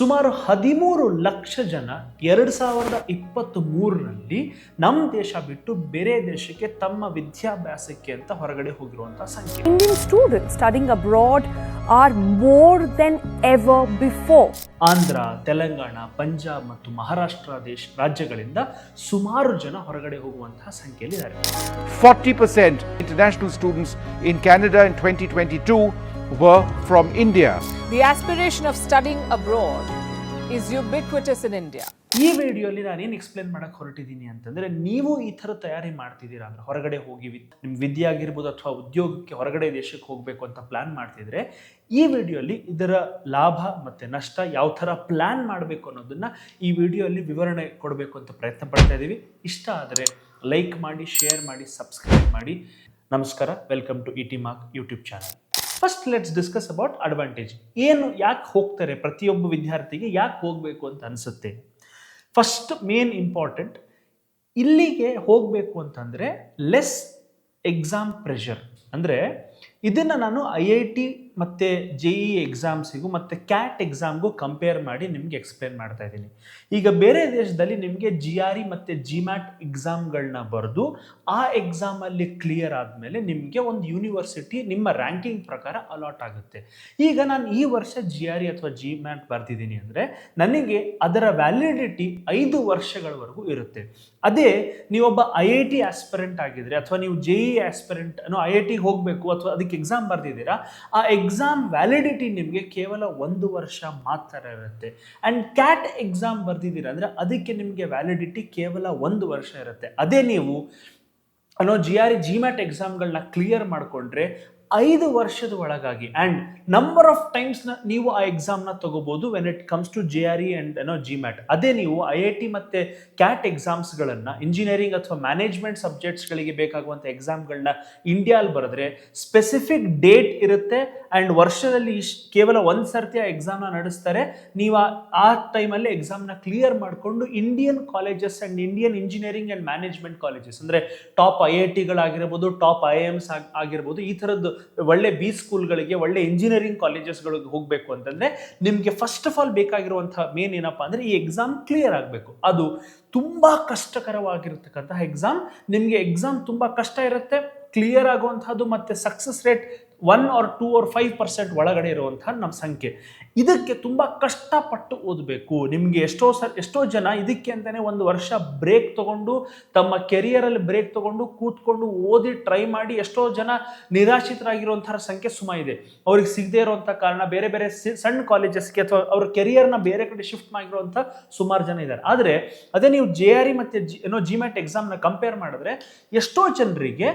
ಸುಮಾರು ಹದಿಮೂರು ಲಕ್ಷ ಜನ ಎರಡು ಸಾವಿರದ ಇಪ್ಪತ್ತ್ ಮೂರರಲ್ಲಿ ನಮ್ಮ ದೇಶ ಬಿಟ್ಟು ಬೇರೆ ದೇಶಕ್ಕೆ ತಮ್ಮ ವಿದ್ಯಾಭ್ಯಾಸಕ್ಕೆ ಅಂತ ಹೊರಗಡೆ ಹೋಗಿರುವಂತಹ ಸಂಖ್ಯೆ. Indian student studying abroad are more than ever before Andhra Telangana Punjab ಮತ್ತು ಮಹಾರಾಷ್ಟ್ರ ದೇಶ ರಾಜ್ಯಗಳಿಂದ ಸುಮಾರು ಜನ ಹೊರಗಡೆ ಹೋಗುವಂತಹ ಸಂಖ್ಯೆಯಲ್ಲಿದ್ದಾರೆ 40% international students in Canada in 2022 were from India. The aspiration of studying abroad is ubiquitous in India. ಈ ವಿಡಿಯೋಲಿ ಏನು ಎಕ್ಸ್ಪ್ಲೇನ್ ಮಾಡಕ್ಕೆ ಹೊರಟಿದ್ದೀನಿ ಅಂತಂದರೆ ನೀವು ಈ ಥರ ತಯಾರಿ ಮಾಡ್ತಿದ್ದೀರಾ ಅಂದ್ರೆ ಹೊರಗಡೆ ಹೋಗಿ ವಿದ್- ನಿಮ್ಮ ವಿದ್ಯೆ ಆಗಿರ್ಬೋದು ಅಥವಾ ಉದ್ಯೋಗಕ್ಕೆ ಹೊರಗಡೆ ದೇಶಕ್ಕೆ ಹೋಗಬೇಕು ಅಂತ ಪ್ಲ್ಯಾನ್ ಮಾಡ್ತಿದ್ರೆ ಈ ವಿಡಿಯೋಲಿ ಇದರ ಲಾಭ ಮತ್ತು ನಷ್ಟ ಯಾವ ಥರ ಪ್ಲ್ಯಾನ್ ಮಾಡಬೇಕು ಅನ್ನೋದನ್ನು ಈ ವಿಡಿಯೋಲಿ ವಿವರಣೆ ಕೊಡಬೇಕು ಅಂತ ಪ್ರಯತ್ನ ಪಡ್ತಾ ಇದ್ದೀವಿ ಇಷ್ಟ ಆದರೆ ಲೈಕ್ ಮಾಡಿ ಶೇರ್ ಮಾಡಿ ಸಬ್ಸ್ಕ್ರೈಬ್ ಮಾಡಿ ನಮಸ್ಕಾರ welcome to E T Mark YouTube channel first let's discuss about advantage ಏನು ಯಾಕೆ ಹೋಗ್ತಾರೆ? ಪ್ರತಿಯೊಬ್ಬ ವಿದ್ಯಾರ್ಥಿಗೆ ಯಾಕೆ ಹೋಗಬೇಕು ಅಂತ ಅನಿಸುತ್ತೆ? ಫಸ್ಟ್ ಮೇನ್ ಇಂಪಾರ್ಟೆಂಟ್ ಇಲ್ಲಿಗೆ ಹೋಗಬೇಕು ಅಂತಂದರೆ ಲೆಸ್ ಎಕ್ಸಾಮ್ ಪ್ರೆಷರ್ ಅಂದರೆ ಇದನ್ನು ನಾನು ಐ ಐ ಟಿ ಮತ್ತು ಜೆ ಇ ಎಕ್ಸಾಮ್ಸಿಗೂ ಮತ್ತು ಕ್ಯಾಟ್ ಎಕ್ಸಾಮ್ಗೂ ಕಂಪೇರ್ ಮಾಡಿ ನಿಮಗೆ ಎಕ್ಸ್ಪ್ಲೇನ್ ಮಾಡ್ತಾ ಇದ್ದೀನಿ. ಈಗ ಬೇರೆ ದೇಶದಲ್ಲಿ ನಿಮಗೆ ಜಿ ಆರ್ ಇ ಮತ್ತು ಜಿ ಮ್ಯಾಟ್ ಎಕ್ಸಾಮ್ಗಳನ್ನ ಬರೆದು ಆ ಎಕ್ಸಾಮಲ್ಲಿ ಕ್ಲಿಯರ್ ಆದಮೇಲೆ ನಿಮಗೆ ಒಂದು ಯೂನಿವರ್ಸಿಟಿ ನಿಮ್ಮ ರ್ಯಾಂಕಿಂಗ್ ಪ್ರಕಾರ ಅಲಾಟ್ ಆಗುತ್ತೆ. ಈಗ ನಾನು ಈ ವರ್ಷ ಜಿ ಆರ್ ಇ ಅಥವಾ ಜಿ ಮ್ಯಾಟ್ ಬರ್ತಿದ್ದೀನಿ ಅಂದರೆ ನನಗೆ ಅದರ ವ್ಯಾಲಿಡಿಟಿ ಐದು ವರ್ಷಗಳವರೆಗೂ ಇರುತ್ತೆ. ಅದೇ ನೀವೊಬ್ಬ ಐ ಐ ಟಿ ಆಸ್ಪಿರೆಂಟ್ ಆಗಿದ್ರೆ ಅಥವಾ ನೀವು ಜೆ ಇ ಆಸ್ಪಿರೆಂಟ್ ಅನ್ನೋ ಐ ಐ ಟಿಗೆ ಹೋಗಬೇಕು ಅಥವಾ ಅದಕ್ಕೆ ಎಕ್ಸಾಮ್ ಬರ್ದಿದ್ದೀರಾ, ಆ ಎಕ್ಸಾಮ್ ವ್ಯಾಲಿಡಿಟಿ ನಿಮಗೆ ಕೇವಲ ಒಂದು ವರ್ಷ ಮಾತ್ರ ಇರುತ್ತೆ. ಆ್ಯಂಡ್ ಕ್ಯಾಟ್ ಎಕ್ಸಾಮ್ ಬರ್ದಿದ್ದೀರಾ ಅಂದರೆ ಅದಕ್ಕೆ ನಿಮಗೆ ವ್ಯಾಲಿಡಿಟಿ ಕೇವಲ ಒಂದು ವರ್ಷ ಇರುತ್ತೆ. ಅದೇ ನೀವು ಅನ್ನೋ ಜಿ ಆರ್ ಜಿ ಮ್ಯಾಟ್ ಎಕ್ಸಾಮ್ಗಳನ್ನ ಕ್ಲಿಯರ್ ಮಾಡಿಕೊಂಡ್ರೆ ಐದು ವರ್ಷದ ಒಳಗಾಗಿ. ಆ್ಯಂಡ್ ನಂಬರ್ ಆಫ್ ಟೈಮ್ಸ್ನ ನೀವು ಆ ಎಕ್ಸಾಮ್ನ ತಗೋಬೋದು when it comes to J R E and ಏನೋ ಜಿ ಮ್ಯಾಟ್ ಅದೇ ನೀವು ಐ ಐ ಟಿ ಮತ್ತು ಕ್ಯಾಟ್ ಎಕ್ಸಾಮ್ಸ್ಗಳನ್ನು ಇಂಜಿನಿಯರಿಂಗ್ ಅಥವಾ ಮ್ಯಾನೇಜ್ಮೆಂಟ್ ಸಬ್ಜೆಕ್ಟ್ಸ್ಗಳಿಗೆ ಬೇಕಾಗುವಂಥ ಎಕ್ಸಾಮ್ಗಳನ್ನ ಇಂಡಿಯಾದಲ್ಲಿ ಬರೆದ್ರೆ ಸ್ಪೆಸಿಫಿಕ್ ಡೇಟ್ ಇರುತ್ತೆ ಆ್ಯಂಡ್ ವರ್ಷದಲ್ಲಿ ಇಶ್ ಕೇವಲ ಒಂದು ಸರ್ತಿ ಆ ಎಕ್ಸಾಮ್ನ ನಡೆಸ್ತಾರೆ. ನೀವು ಆ- ಟೈಮಲ್ಲಿ ಎಕ್ಸಾಮ್ನ ಕ್ಲಿಯರ್ ಮಾಡಿಕೊಂಡು Indian colleges and Indian engineering and management colleges ಅಂದರೆ ಟಾಪ್ ಐ ಐ ಟಿಗಳಾಗಿರ್ಬೋದು ಟಾಪ್ ಐ ಎಮ್ಸ್ ಆಗಿರ್ಬೋದು, ಈ ಥರದ್ದು ಒಳ್ಳೆ ಬಿ ಸ್ಕೂಲ್ಗಳಿಗೆ ಒಳ್ಳೆ ಇಂಜಿನಿಯರಿಂಗ್ ಕಾಲೇಜಸ್ಗಳಿಗೆ ಹೋಗಬೇಕು ಅಂತಂದರೆ ನಿಮಗೆ ಫಸ್ಟ್ ಆಫ್ ಆಲ್ ಬೇಕಾಗಿರುವಂಥ ಮೇನ್ ಏನಪ್ಪ ಅಂದರೆ ಈ ಎಕ್ಸಾಮ್ ಕ್ಲಿಯರ್ ಆಗಬೇಕು. ಅದು ತುಂಬ ಕಷ್ಟಕರವಾಗಿರ್ತಕ್ಕಂತಹ ಎಕ್ಸಾಮ್ ನಿಮಗೆ ಎಕ್ಸಾಮ್ ತುಂಬ ಕಷ್ಟ ಇರುತ್ತೆ ಕ್ಲಿಯರ್ ಆಗುವಂಥದ್ದು ಮತ್ತು success rate one or two or five percent ಒಳಗಡೆ ಇರುವಂತಹ ನಮ್ಮ ಸಂಖ್ಯೆ. ಇದಕ್ಕೆ ತುಂಬ ಕಷ್ಟಪಟ್ಟು ಓದಬೇಕು. ನಿಮಗೆ ಎಷ್ಟೋ ಸರ್ ಎಷ್ಟೋ ಜನ ಇದಕ್ಕೆ ಅಂತಲೇ ಒಂದು ವರ್ಷ ಬ್ರೇಕ್ ತಗೊಂಡು, ತಮ್ಮ ಕೆರಿಯರಲ್ಲಿ ಬ್ರೇಕ್ ತಗೊಂಡು, ಕೂತ್ಕೊಂಡು ಓದಿ ಟ್ರೈ ಮಾಡಿ ಎಷ್ಟೋ ಜನ ನಿರಾಶ್ರಿತರಾಗಿರುವಂತಹ ಸಂಖ್ಯೆ ಸುಮ ಇದೆ. ಅವ್ರಿಗೆ ಸಿಗದೇ ಇರುವಂಥ ಕಾರಣ ಬೇರೆ ಬೇರೆ ಸಣ್ಣ ಕಾಲೇಜಸ್ಗೆ ಅಥವಾ ಅವ್ರ ಕೆರಿಯರ್ನ ಬೇರೆ ಕಡೆ ಶಿಫ್ಟ್ ಮಾಡಿರುವಂಥ ಸುಮಾರು ಜನ ಇದ್ದಾರೆ. ಆದರೆ ಅದೇ ನೀವು ಜೆ ಆರ್ ಇ ಮತ್ತು ಜಿ ಏನೋ ಜಿ ಮ್ಯಾಟ್ ಎಕ್ಸಾಮ್ನ ಕಂಪೇರ್ ಮಾಡಿದ್ರೆ ಎಷ್ಟೋ ಜನರಿಗೆ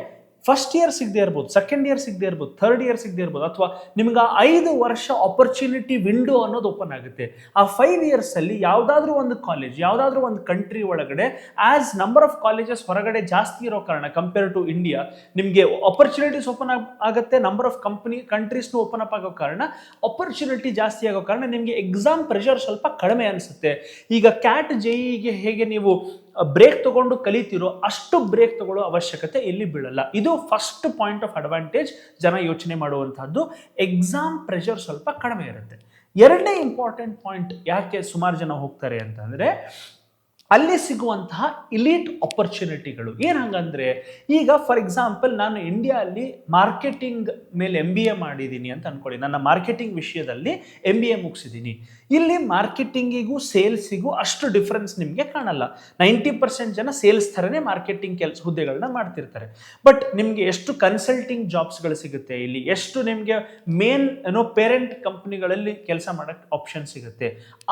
ಫಸ್ಟ್ ಇಯರ್ ಸಿಗದೆ ಇರ್ಬೋದು ಸೆಕೆಂಡ್ ಇಯರ್ ಸಿಗದೆ ಇರ್ಬೋದು ಥರ್ಡ್ ಇಯರ್ ಸಿಗದೆ ಇರ್ಬೋದು, ಅಥವಾ ನಿಮ್ಗೆ ಐದು ವರ್ಷ ಆಪರ್ಚುನಿಟಿ ವಿಂಡೋ ಅನ್ನೋದು ಓಪನ್ ಆಗುತ್ತೆ. ಆ ಫೈವ್ ಇಯರ್ಸಲ್ಲಿ ಯಾವುದಾದ್ರೂ ಒಂದು ಕಾಲೇಜ್ ಯಾವುದಾದ್ರೂ ಒಂದು ಕಂಟ್ರಿ ಒಳಗಡೆ ಆ್ಯಸ್ ನಂಬರ್ ಆಫ್ ಕಾಲೇಜಸ್ ಹೊರಗಡೆ ಜಾಸ್ತಿ ಇರೋ ಕಾರಣ ಕಂಪೇರ್ ಟು ಇಂಡಿಯಾ ನಿಮಗೆ ಆಪರ್ಚುನಿಟೀಸ್ ಓಪನ್ ಆಗುತ್ತೆ ನಂಬರ್ ಆಫ್ ಕಂಪ್ನಿ ಕಂಟ್ರೀಸ್ನು ಓಪನ್ ಅಪ್ ಆಗೋ ಕಾರಣ ಆಪರ್ಚುನಿಟಿ ಜಾಸ್ತಿ ಆಗೋ ಕಾರಣ ನಿಮಗೆ ಎಕ್ಸಾಮ್ ಪ್ರೆಷರ್ ಸ್ವಲ್ಪ ಕಡಿಮೆ ಅನಿಸುತ್ತೆ. ಈಗ ಕ್ಯಾಟ್ ಜೆಇಗೆ ಹೇಗೆ ನೀವು ಬ್ರೇಕ್ ತಗೊಂಡು ಕಲಿತಿರೋ ಅಷ್ಟು ಬ್ರೇಕ್ ತಗೊಳ್ಳೋ ಅವಶ್ಯಕತೆ ಇಲ್ಲಿ ಬೀಳಲ್ಲ. ಇದು ಫಸ್ಟ್ ಪಾಯಿಂಟ್ ಆಫ್ ಅಡ್ವಾಂಟೇಜ್ ಜನ ಯೋಚನೆ ಮಾಡುವಂತಹದ್ದು ಎಕ್ಸಾಮ್ ಪ್ರೆಷರ್ ಸ್ವಲ್ಪ ಕಡಿಮೆ ಇರುತ್ತೆ. ಎರಡನೇ ಇಂಪಾರ್ಟೆಂಟ್ ಪಾಯಿಂಟ್ ಯಾಕೆ ಸುಮಾರು ಜನ ಹೋಗ್ತಾರೆ ಅಂತಂದರೆ ಅಲ್ಲಿ ಸಿಗುವಂತಹ ಇಲೀಟ್ ಆಪರ್ಚುನಿಟಿಗಳು ಏನು ಹಂಗಂದ್ರೆ, ಈಗ ಫಾರ್ ಎಕ್ಸಾಂಪಲ್ ನಾನು ಇಂಡಿಯಾ ಅಲ್ಲಿ ಮಾರ್ಕೆಟಿಂಗ್ ಮೇಲೆ ಎಂ ಬಿ ಎ ಮಾಡಿದ್ದೀನಿ ಅಂತ ಅನ್ಕೊಳ್ಳಿ. ನನ್ನ ಮಾರ್ಕೆಟಿಂಗ್ ವಿಷಯದಲ್ಲಿ ಎಂ ಬಿ ಎ ಮುಗಿಸಿದ್ದೀನಿ ಇಲ್ಲಿ ಮಾರ್ಕೆಟಿಂಗಿಗೂ ಸೇಲ್ಸಿಗೂ ಅಷ್ಟು ಡಿಫ್ರೆನ್ಸ್ ನಿಮಗೆ ಕಾಣಲ್ಲ. ನೈಂಟಿ ಪರ್ಸೆಂಟ್ ಜನ ಸೇಲ್ಸ್ ಥರನೇ ಮಾರ್ಕೆಟಿಂಗ್ ಕೆಲಸ ಹುದ್ದೆಗಳನ್ನ ಮಾಡ್ತಿರ್ತಾರೆ. ಬಟ್ ನಿಮಗೆ ಎಷ್ಟು ಕನ್ಸಲ್ಟಿಂಗ್ ಜಾಬ್ಸ್ಗಳು ಸಿಗುತ್ತೆ, ಇಲ್ಲಿ ಎಷ್ಟು ನಿಮಗೆ ಮೇನ್ ಏನೋ ಪೇರೆಂಟ್ ಕಂಪ್ನಿಗಳಲ್ಲಿ ಕೆಲಸ ಮಾಡೋಕ್ಕೆ ಆಪ್ಷನ್ ಸಿಗುತ್ತೆ,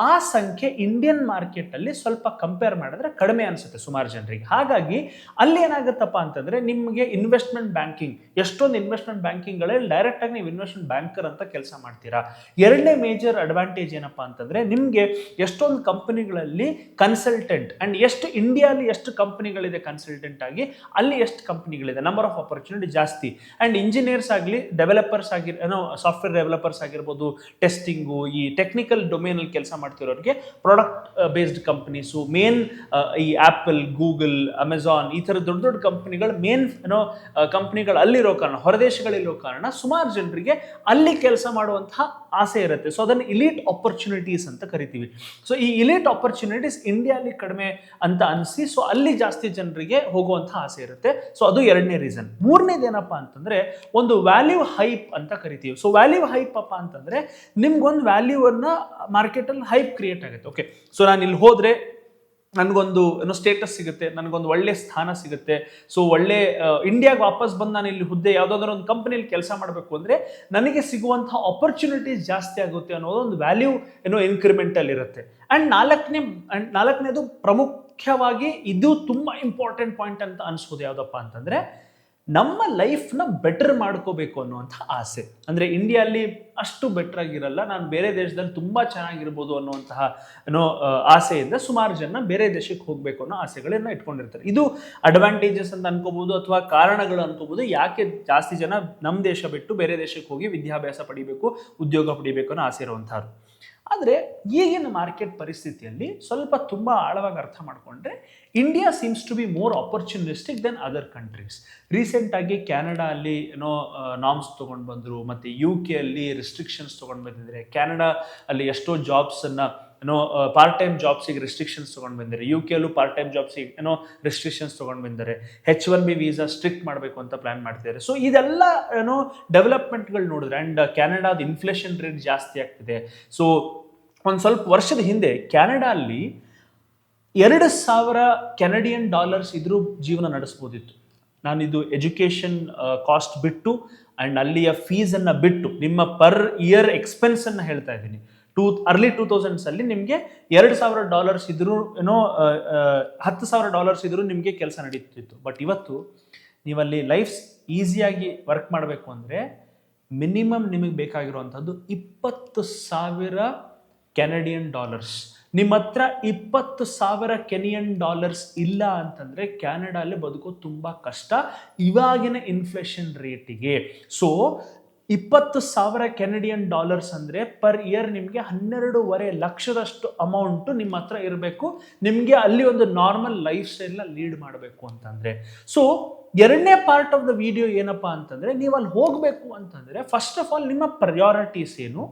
ಆ ಸಂಖ್ಯೆ ಇಂಡಿಯನ್ ಮಾರ್ಕೆಟಲ್ಲಿ ಸ್ವಲ್ಪ ಕಂಪೇರ್ ಮಾಡಿದ್ರೆ ಕಡಿಮೆ ಅನಿಸುತ್ತೆ ಸುಮಾರು ಜನರಿಗೆ. ಹಾಗಾಗಿ ಅಲ್ಲಿ ಏನಾಗುತ್ತಪ್ಪ ಅಂತಂದ್ರೆ ನಿಮಗೆ ಇನ್ವೆಸ್ಟ್ಮೆಂಟ್ ಬ್ಯಾಂಕಿಂಗ್ ಎಷ್ಟೊಂದು ಇನ್ವೆಸ್ಟ್ಮೆಂಟ್ ಬ್ಯಾಂಕಿಂಗ್ಗಳಲ್ಲಿ ಡೈರೆಕ್ಟ್ ಆಗಿ ನೀವು ಇನ್ವೆಸ್ಟ್ಮೆಂಟ್ ಬ್ಯಾಂಕರ್ ಅಂತ ಕೆಲಸ ಮಾಡ್ತೀರಾ. ಎರಡನೇ ಮೇಜರ್ ಅಡ್ವಾಂಟೇಜ್ ಏನಪ್ಪ ಅಂತಂದ್ರೆ ನಿಮಗೆ ಎಷ್ಟೊಂದು ಕಂಪನಿಗಳಲ್ಲಿ ಕನ್ಸಲ್ಟೆಂಟ್ ಅಂಡ್ ಎಷ್ಟು ಇಂಡಿಯಾಲಿ ಎಷ್ಟು ಕಂಪನಿಗಳಿದೆ ಕನ್ಸಲ್ಟೆಂಟ್ ಆಗಿ, ಅಲ್ಲಿ ಎಷ್ಟು ಕಂಪನಿಗಳಿದೆ ನಂಬರ್ ಆಫ್ ಆಪರ್ಚುನಿಟಿ ಜಾಸ್ತಿ. ಅಂಡ್ ಇಂಜಿನಿಯರ್ಸ್ ಆಗಲಿ ಡೆವಲಪರ್ಸ್ ಆಗಿ, ಏನೋ ಸಾಫ್ಟ್ವೇರ್ ಡೆವಲಪರ್ಸ್ ಆಗಿರ್ಬೋದು ಟೆಸ್ಟಿಂಗು ಈ ಟೆಕ್ನಿಕಲ್ ಡೊಮೇನಲ್ಲಿ ಕೆಲಸ ಮಾಡ್ತಿರೋರಿಗೆ product based companies main main ಈ ಆ್ಯಪಲ್ ಗೂಗಲ್ ಅಮೆಝಾನ್ ಈ ಥರ ದೊಡ್ಡ ದೊಡ್ಡ ಕಂಪ್ನಿಗಳು ಮೇನ್ ಏನೋ ಕಂಪ್ನಿಗಳು ಅಲ್ಲಿರೋ ಕಾರಣ ಹೊರದೇಶಗಳಿರೋ ಕಾರಣ ಸುಮಾರು ಜನರಿಗೆ ಅಲ್ಲಿ ಕೆಲಸ ಮಾಡುವಂತಹ ಆಸೆ ಇರುತ್ತೆ. ಸೊ ಅದನ್ನು ಇಲೀಟ್ ಆಪರ್ಚುನಿಟೀಸ್ ಅಂತ ಕರಿತೀವಿ. ಸೊ ಈ ಇಲೀಟ್ ಆಪರ್ಚುನಿಟೀಸ್ ಇಂಡಿಯಾಲಿ ಕಡಿಮೆ ಅಂತ ಅನಿಸಿ ಸೊ ಅಲ್ಲಿ ಜಾಸ್ತಿ ಜನರಿಗೆ ಹೋಗುವಂಥ ಆಸೆ ಇರುತ್ತೆ. ಸೊ ಅದು ಎರಡನೇ ರೀಸನ್ ಮೂರನೇದೇನಪ್ಪ ಅಂತಂದ್ರೆ, ಒಂದು ವ್ಯಾಲ್ಯೂ ಹೈಪ್ ಅಂತ ಕರಿತೀವಿ. ಸೊ ವ್ಯಾಲ್ಯೂ ಹೈಪ್ ಅಪ್ಪ ಅಂತಂದ್ರೆ, ನಿಮ್ಗೊಂದು ವ್ಯಾಲ್ಯೂವನ್ನು ಮಾರ್ಕೆಟಲ್ಲಿ ಹೈಪ್ ಕ್ರಿಯೇಟ್ ಆಗುತ್ತೆ. ಓಕೆ ಸೊ ನಾನು ಇಲ್ಲಿ ಹೋದ್ರೆ ನನಗೊಂದು ಏನೋ ಸ್ಟೇಟಸ್ ಸಿಗುತ್ತೆ, ನನಗೊಂದು ಒಳ್ಳೆ ಸ್ಥಾನ ಸಿಗುತ್ತೆ. ಸೊ ಒಳ್ಳೆ ಇಂಡಿಯಾಗೆ ವಾಪಸ್ ಬಂದು ನಾನು ಇಲ್ಲಿ ಹುದ್ದೆ ಯಾವುದಾದ್ರು ಒಂದು ಕಂಪ್ನಿಯಲ್ಲಿ ಕೆಲಸ ಮಾಡಬೇಕು ಅಂದರೆ ನನಗೆ ಸಿಗುವಂತಹ ಆಪರ್ಚುನಿಟೀಸ್ ಜಾಸ್ತಿ ಆಗುತ್ತೆ ಅನ್ನೋದು ಒಂದು ವ್ಯಾಲ್ಯೂ ಏನೋ ಇನ್ಕ್ರಿಮೆಂಟಲ್ಲಿ ಇರುತ್ತೆ. ಆ್ಯಂಡ್ ನಾಲ್ಕನೇ ಆ್ಯಂಡ್ ನಾಲ್ಕನೇದು ಪ್ರಮುಖವಾಗಿ ಇದು ತುಂಬ ಇಂಪಾರ್ಟೆಂಟ್ ಪಾಯಿಂಟ್ ಅಂತ ಅನಿಸ್ಬೋದು ಯಾವುದಪ್ಪ ಅಂತಂದರೆ ನಮ್ಮ ಲೈಫ್ನ ಬೆಟರ್ ಮಾಡ್ಕೋಬೇಕು ಅನ್ನುವಂಥ ಆಸೆ. ಅಂದರೆ ಇಂಡಿಯಲ್ಲಿ ಅಷ್ಟು ಬೆಟರ್ ಆಗಿರಲ್ಲ, ನಾನು ಬೇರೆ ದೇಶದಲ್ಲಿ ತುಂಬ ಚೆನ್ನಾಗಿರ್ಬೋದು ಅನ್ನುವಂತಹ ಏನೋ ಆಸೆಯಿಂದ ಸುಮಾರು ಜನ ಬೇರೆ ದೇಶಕ್ಕೆ ಹೋಗಬೇಕು ಅನ್ನೋ ಆಸೆಗಳನ್ನ ಇಟ್ಕೊಂಡಿರ್ತಾರೆ. ಇದು ಅಡ್ವಾಂಟೇಜಸ್ ಅಂತ ಅನ್ಕೋಬಹುದು ಅಥವಾ ಕಾರಣಗಳು ಅನ್ಕೋಬಹುದು ಯಾಕೆ ಜಾಸ್ತಿ ಜನ ನಮ್ಮ ದೇಶ ಬಿಟ್ಟು ಬೇರೆ ದೇಶಕ್ಕೆ ಹೋಗಿ ವಿದ್ಯಾಭ್ಯಾಸ ಪಡಿಬೇಕು, ಉದ್ಯೋಗ ಪಡಿಬೇಕು ಅನ್ನೋ ಆಸೆ ಇರುವಂಥವ್ರು. ಆದರೆ ಈಗಿನ ಮಾರ್ಕೆಟ್ ಪರಿಸ್ಥಿತಿಯಲ್ಲಿ ಸ್ವಲ್ಪ ತುಂಬ ಆಳವಾಗಿ ಅರ್ಥ ಮಾಡಿಕೊಂಡ್ರೆ India seems to be more opportunistic than other countries ರೀಸೆಂಟಾಗಿ ಕ್ಯಾನಡಾ ಅಲ್ಲಿ ಏನೋ ನಾಮ್ಸ್ ತೊಗೊಂಡು ಬಂದರು, ಮತ್ತು ಯು ಕೆ ಅಲ್ಲಿ ರಿಸ್ಟ್ರಿಕ್ಷನ್ಸ್ ತೊಗೊಂಡು ಬಂದಿದ್ದಾರೆ ಕ್ಯಾನಡಾ ಅಲ್ಲಿ ಎಷ್ಟೋ ಜಾಬ್ಸನ್ನು ಏನೋ ಪಾರ್ಟ್ ಟೈಮ್ ಜಾಬ್ಸಿಗೆ ರೆಸ್ಟ್ರಿಕ್ಷನ್ಸ್ ತೊಗೊಂಡು ಬಂದಿದ್ದಾರೆ ಯು ಕೆ ಅಲ್ಲೂ ಪಾರ್ಟ್ ಟೈಮ್ ಜಾಬ್ಸಿಗೆ ಏನೋ ರೆಸ್ಟ್ರಿಕ್ಷನ್ಸ್ ತೊಗೊಂಡು ಬಂದಿದ್ದಾರೆ H one B visa strict ಮಾಡಬೇಕು ಅಂತ ಪ್ಲಾನ್ ಮಾಡ್ತಿದ್ದಾರೆ. ಸೊ ಇದೆಲ್ಲ ಏನೋ ಡೆವಲಪ್ಮೆಂಟ್ಗಳು ನೋಡಿದ್ರೆ ಆ್ಯಂಡ್ ಕ್ಯಾನಡಾದ ಇನ್ಫ್ಲೇಷನ್ ರೇಟ್ ಜಾಸ್ತಿ ಆಗ್ತಿದೆ. ಸೊ ಒಂದು ಸ್ವಲ್ಪ ವರ್ಷದ ಹಿಂದೆ ಕ್ಯಾನಡಾ ಅಲ್ಲಿ ಎರಡು ಸಾವಿರ ಕೆನಡಿಯನ್ ಡಾಲರ್ಸ್ ಇದ್ರೂ ಜೀವನ ನಡೆಸ್ಬೋದಿತ್ತು. ನಾನಿದು ಎಜುಕೇಷನ್ ಕಾಸ್ಟ್ ಬಿಟ್ಟು ಆ್ಯಂಡ್ ಅಲ್ಲಿಯ ಫೀಸನ್ನು ಬಿಟ್ಟು, ನಿಮ್ಮ ಪರ್ ಇಯರ್ ಎಕ್ಸ್ಪೆನ್ಸನ್ನು ಹೇಳ್ತಾ ಇದ್ದೀನಿ. ಟೂ ಅರ್ಲಿ ಟೂ ತೌಸಂಡ್ಸಲ್ಲಿ ನಿಮಗೆ ಎರಡು ಸಾವಿರ ಡಾಲರ್ಸ್ ಇದ್ರೂ, ಏನೋ ಹತ್ತು ಸಾವಿರ ಡಾಲರ್ಸ್ ಇದ್ರೂ ನಿಮಗೆ ಕೆಲಸ ನಡೀತಿತ್ತು. ಬಟ್ ಇವತ್ತು ನೀವಲ್ಲಿ ಲೈಫ್ ಈಸಿಯಾಗಿ ವರ್ಕ್ ಮಾಡಬೇಕು ಅಂದರೆ ಮಿನಿಮಮ್ ನಿಮಗೆ ಬೇಕಾಗಿರುವಂಥದ್ದು ಇಪ್ಪತ್ತು ಸಾವಿರ ಕೆನಡಿಯನ್ ಡಾಲರ್ಸ್ ನಿಮ್ಮ ಹತ್ರ ಇಪ್ಪತ್ತು ಸಾವಿರ ಕೆನಿಯನ್ ಡಾಲರ್ಸ್ ಇಲ್ಲ ಅಂತಂದರೆ ಕ್ಯಾನಡಾಲ್ಲಿ ಬದುಕೋದು ತುಂಬ ಕಷ್ಟ. ಇವಾಗಿನ ಇನ್ಫ್ಲೇಷನ್ ರೇಟಿಗೆ ಸೊ ಇಪ್ಪತ್ತು ಸಾವಿರ ಕೆನಡಿಯನ್ ಡಾಲರ್ಸ್ ಅಂದರೆ ಪರ್ ಇಯರ್ ನಿಮಗೆ ಹನ್ನೆರಡೂವರೆ ಲಕ್ಷದಷ್ಟು ಅಮೌಂಟು ನಿಮ್ಮ ಹತ್ರ ಇರಬೇಕು. ನಿಮಗೆ ಅಲ್ಲಿ ಒಂದು ನಾರ್ಮಲ್ ಲೈಫ್ ಸ್ಟೈಲ್ನ ಲೀಡ್ ಮಾಡಬೇಕು ಅಂತಂದರೆ. ಸೊ ಎರಡನೇ ಪಾರ್ಟ್ ಆಫ್ ದ ವಿಡಿಯೋ ಏನಪ್ಪ ಅಂತಂದರೆ ನೀವು ಅಲ್ಲಿ ಹೋಗಬೇಕು ಅಂತಂದರೆ ಫಸ್ಟ್ ಆಫ್ ಆಲ್ ನಿಮ್ಮ ಪ್ರಯಾರಿಟೀಸ್ ಏನು?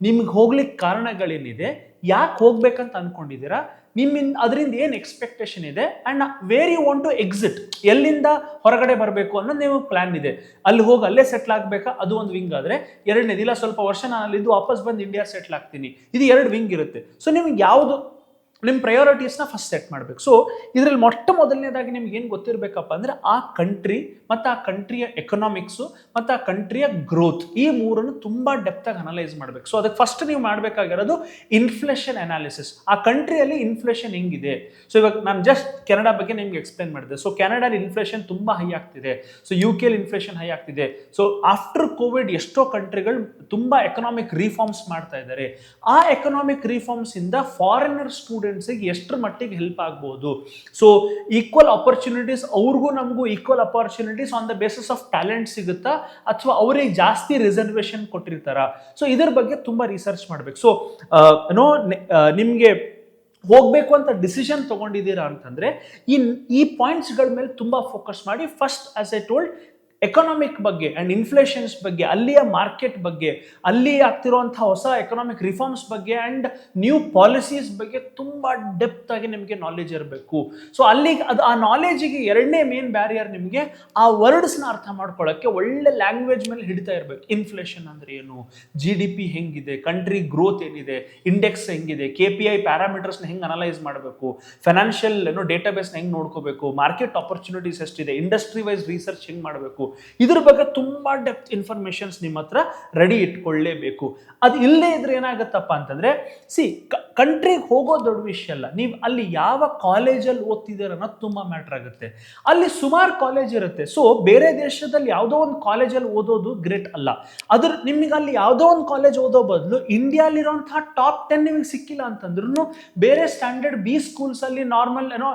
ನಿಮ್ಗೆ ಹೋಗ್ಲಿಕ್ಕೆ ಕಾರಣಗಳೇನಿದೆ? ಯಾಕೆ ಹೋಗ್ಬೇಕಂತ ಅನ್ಕೊಂಡಿದ್ದೀರಾ? ನಿಮ್ಮಿಂದ ಅದರಿಂದ ಏನು ಎಕ್ಸ್ಪೆಕ್ಟೇಷನ್ ಇದೆ? And where you want to exit ಎಲ್ಲಿಂದ ಹೊರಗಡೆ ಬರಬೇಕು ಅನ್ನೋದು ನೀವು ಪ್ಲ್ಯಾನ್ ಇದೆ. ಅಲ್ಲಿ ಹೋಗಿ ಅಲ್ಲೇ ಸೆಟ್ಲ್ ಆಗಬೇಕಾ? ಅದು ಒಂದು ವಿಂಗ್ ಆದರೆ ಎರಡನೇದಿಲ್ಲ ಸ್ವಲ್ಪ ವರ್ಷ ನಾನು ಅಲ್ಲಿದ್ದು ವಾಪಸ್ ಬಂದು ಇಂಡಿಯಾ ಸೆಟ್ಲ್ ಆಗ್ತೀನಿ. ಇದು ಎರಡು ವಿಂಗ್ ಇರುತ್ತೆ. ಸೊ ನಿಮ್ಗೆ ಯಾವುದು ನಿಮ್ಮ ಪ್ರಯಾರಿಟೀಸ್ನ ಫಸ್ಟ್ ಸೆಟ್ ಮಾಡಬೇಕು. ಸೊ ಇದರಲ್ಲಿ ಮೊಟ್ಟ ಮೊದಲನೇದಾಗಿ ನಿಮ್ಗೆ ಏನು ಗೊತ್ತಿರಬೇಕಪ್ಪ ಅಂದರೆ ಆ ಕಂಟ್ರಿ ಮತ್ತು ಆ ಕಂಟ್ರಿಯ ಎಕನಾಮಿಕ್ಸು ಮತ್ತು ಆ ಕಂಟ್ರಿಯ ಗ್ರೋತ್ ಈ ಮೂರನ್ನು ತುಂಬ ಡೆಪ್ತಾಗಿ ಅನಲೈಸ್ ಮಾಡಬೇಕು. ಸೊ ಅದಕ್ಕೆ ಫಸ್ಟ್ ನೀವು ಮಾಡಬೇಕಾಗಿರೋದು ಇನ್ಫ್ಲೇಷನ್ ಅನಾಲಿಸಿಸ್ ಆ ಕಂಟ್ರಿಯಲ್ಲಿ ಇನ್ಫ್ಲೇಷನ್ ಹೆಂಗಿದೆ? ಸೊ ಇವಾಗ ನಾನು ಜಸ್ಟ್ ಕೆನಡಾ ಬಗ್ಗೆ ನಿಮ್ಗೆ ಎಕ್ಸ್ಪ್ಲೇನ್ ಮಾಡಿದೆ. ಸೊ ಕೆನಡಾಲಿ ಇನ್ಫ್ಲೇಷನ್ ತುಂಬ ಹೈ ಆಗ್ತಿದೆ. ಸೊ ಯು ಕೆಲಿ ಇನ್ಫ್ಲೇಷನ್ ಹೈ ಆಗ್ತಿದೆ. ಸೊ ಆಫ್ಟರ್ ಕೋವಿಡ್ ಎಷ್ಟೋ ಕಂಟ್ರಿಗಳು ತುಂಬ ಎಕನಾಮಿಕ್ ರಿಫಾರ್ಮ್ಸ್ ಮಾಡ್ತಾ ಇದ್ದಾರೆ. ಆ ಎಕನಾಮಿಕ್ ರಿಫಾರ್ಮ್ಸ್ ಇಂದ ಫಾರಿನರ್ ಸ್ಟೂಡೆಂಟ್ಸಿಗೆ ಎಷ್ಟರ ಮಟ್ಟಿಗೆ ಹೆಲ್ಪ್ ಆಗ್ಬೋದು. ಸೊ ಈಕ್ವಲ್ ಅಪರ್ಚುನಿಟೀಸ್ ಅವ್ರಿಗೂ ನಮಗೂ equal opportunities on the basis of talent ಸಿಗುತ್ತಾ? ಅಥವಾ ಅವರಿಗೆ ಜಾಸ್ತಿ ರಿಸರ್ವೇಷನ್ ಕೊಟ್ಟಿರ್ತಾರ? ಸೊ ಇದ್ರ ಬಗ್ಗೆ ತುಂಬ ರಿಸರ್ಚ್ ಮಾಡ್ಬೇಕು. ಸೊ ನೋ ನಿಮಗೆ ಹೋಗಬೇಕು ಅಂತ ಡಿಸಿಷನ್ ತೊಗೊಂಡಿದ್ದೀರಾ ಅಂತಂದ್ರೆ ಈ ಈ ಪಾಯಿಂಟ್ಸ್ಗಳ ಮೇಲೆ ತುಂಬಾ ಫೋಕಸ್ ಮಾಡಿ first as a told economic ಬಗ್ಗೆ ಆ್ಯಂಡ್ ಇನ್ಫ್ಲೇಷನ್ಸ್ ಬಗ್ಗೆ, ಅಲ್ಲಿಯ ಮಾರ್ಕೆಟ್ ಬಗ್ಗೆ, ಅಲ್ಲಿ ಆಗ್ತಿರುವಂಥ ಹೊಸ ಎಕನಾಮಿಕ್ ರಿಫಾರ್ಮ್ಸ್ ಬಗ್ಗೆ ಆ್ಯಂಡ್ ನ್ಯೂ ಪಾಲಿಸೀಸ್ ಬಗ್ಗೆ ತುಂಬ ಡೆಪ್ತ್ ಆಗಿ ನಿಮಗೆ ನಾಲೆಜ್ ಇರಬೇಕು. ಸೊ ಅಲ್ಲಿಗೆ ಅದು ಆ ನಾಲೆಜಿಗೆ ಎರಡನೇ ಮೇನ್ ಬ್ಯಾರಿಯರ್ ನಿಮಗೆ ಆ ವರ್ಡ್ಸ್ನ ಅರ್ಥ ಮಾಡ್ಕೊಳ್ಳೋಕ್ಕೆ ಒಳ್ಳೆ ಲ್ಯಾಂಗ್ವೇಜ್ ಮೇಲೆ ಹಿಡಿತಾ ಇರಬೇಕು. ಇನ್ಫ್ಲೇಷನ್ ಅಂದರೆ ಏನು? ಜಿ ಡಿ ಪಿ ಹೆಂಗಿದೆ? ಕಂಟ್ರಿ ಗ್ರೋತ್ ಏನಿದೆ? ಇಂಡೆಕ್ಸ್ ಹೆಂಗಿದೆ? ಕೆ ಪಿ ಐ ಪ್ಯಾರಾಮೀಟರ್ಸ್ನ ಹೆಂಗೆ ಅನಲೈಸ್ ಮಾಡಬೇಕು? ಫೈನಾನ್ಷಿಯಲ್ ಏನೋ ಡೇಟಾಬೇಸ್ನ ಹೆಂಗೆ ನೋಡ್ಕೋಬೇಕು? ಮಾರ್ಕೆಟ್ ಆಪರ್ಚುನಿಟೀಸ್ ಎಷ್ಟಿದೆ? ಇಂಡಸ್ಟ್ರಿ ವೈಸ್ ರಿಸರ್ಚ್ ಹೆಂಗೆ ಮಾಡಬೇಕು? ಇದ್ರ ಬಗ್ಗೆ ತುಂಬ ಡೆಪ್ತ್ ಇನ್ಫಾರ್ಮೇಷನ್ಸ್ ನಿಮ್ಮ ಹತ್ರ ರೆಡಿ ಇಟ್ಕೊಳ್ಳೇಬೇಕು. ಅದು ಇಲ್ಲೇ ಇದ್ರೆ ಏನಾಗುತ್ತಪ್ಪ ಅಂತಂದ್ರೆ ಸಿ ಕಂಟ್ರಿಗೆ ಹೋಗೋ ದೊಡ್ಡ ವಿಷಯ ಅಲ್ಲ. ನೀವು ಅಲ್ಲಿ ಯಾವ ಕಾಲೇಜಲ್ಲಿ ಓದ್ತಿದ್ದೀರ ಅನ್ನೋದು ತುಂಬ ಮ್ಯಾಟ್ರ್ ಆಗುತ್ತೆ. ಅಲ್ಲಿ ಸುಮಾರು ಕಾಲೇಜ್ ಇರುತ್ತೆ. ಸೊ ಬೇರೆ ದೇಶದಲ್ಲಿ ಯಾವುದೋ ಒಂದು ಕಾಲೇಜಲ್ಲಿ ಓದೋದು ಗ್ರೇಟ್ ಅಲ್ಲ. ಅದ್ರ ನಿಮಗೆ ಅಲ್ಲಿ ಯಾವುದೋ ಒಂದು ಕಾಲೇಜ್ ಓದೋ ಬದಲು ಇಂಡಿಯಾಲಿರೋಂತಹ ಟಾಪ್ ಟೆನ್ ನಿಮಗೆ ಸಿಕ್ಕಿಲ್ಲ ಅಂತಂದ್ರೂ ಬೇರೆ ಸ್ಟ್ಯಾಂಡರ್ಡ್ ಬಿ ಸ್ಕೂಲ್ಸಲ್ಲಿ ನಾರ್ಮಲ್, ಏನೋ